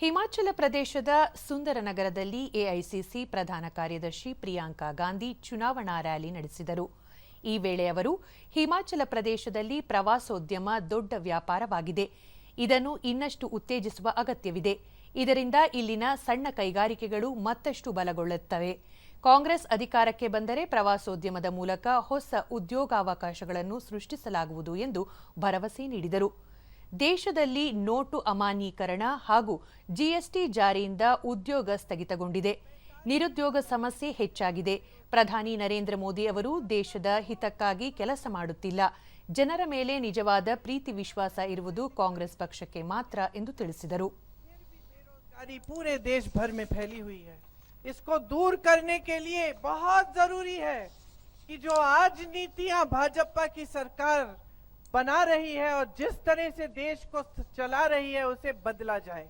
ಹಿಮಾಚಲ ಪ್ರದೇಶದ ಸುಂದರ ನಗರದಲ್ಲಿ ಎಐಸಿಸಿ ಪ್ರಧಾನ ಕಾರ್ಯದರ್ಶಿ ಪ್ರಿಯಾಂಕಾ ಗಾಂಧಿ ಚುನಾವಣಾ ರ್ಯಾಲಿ ನಡೆಸಿದರು. ಈ ವೇಳೆ ಅವರು, ಹಿಮಾಚಲ ಪ್ರದೇಶದಲ್ಲಿ ಪ್ರವಾಸೋದ್ಯಮ ದೊಡ್ಡ ವ್ಯಾಪಾರವಾಗಿದೆ. ಇದನ್ನು ಇನ್ನಷ್ಟು ಉತ್ತೇಜಿಸುವ ಅಗತ್ಯವಿದೆ. ಇದರಿಂದ ಇಲ್ಲಿನ ಸಣ್ಣ ಕೈಗಾರಿಕೆಗಳು ಮತ್ತಷ್ಟು ಬಲಗೊಳ್ಳುತ್ತವೆ. ಕಾಂಗ್ರೆಸ್ ಅಧಿಕಾರಕ್ಕೆ ಬಂದರೆ ಪ್ರವಾಸೋದ್ಯಮದ ಮೂಲಕ ಹೊಸ ಉದ್ಯೋಗಾವಕಾಶಗಳನ್ನು ಸೃಷ್ಟಿಸಲಾಗುವುದು ಎಂದು ಭರವಸೆ ನೀಡಿದರು. ದೇಶದಲ್ಲಿ ನೋಟು ಅಮಾನ್ಯೀಕರಣ ಹಾಗೂ ಜಿಎಸ್ಟಿ ಜಾರಿಯಿಂದ ಉದ್ಯೋಗ ಸ್ಥಗಿತಗೊಂಡಿದೆ ನಿರುದ್ಯೋಗ ಸಮಸ್ಯೆ ಹೆಚ್ಚಾಗಿದೆ ಪ್ರಧಾನಿ ನರೇಂದ್ರ ಮೋದಿ ಅವರು ದೇಶದ ಹಿತಕ್ಕಾಗಿ ಕೆಲಸ ಮಾಡುತ್ತಿಲ್ಲ ಜನರ ಮೇಲೆ ನಿಜವಾದ ಪ್ರೀತಿ ವಿಶ್ವಾಸ ಇರುವುದು ಕಾಂಗ್ರೆಸ್ ಪಕ್ಷಕ್ಕೆ ಮಾತ್ರ ಎಂದು ತಿಳಿಸಿದರು बेरोजगारी पूरे देश भर में फैली हुई है इसको दूर करने के लिए बहुत जरूरी है कि जो आज नीतियां भाजपा की सरकार बना रही है और जिस तरह से देश को चला रही है, उसे बदला जाए।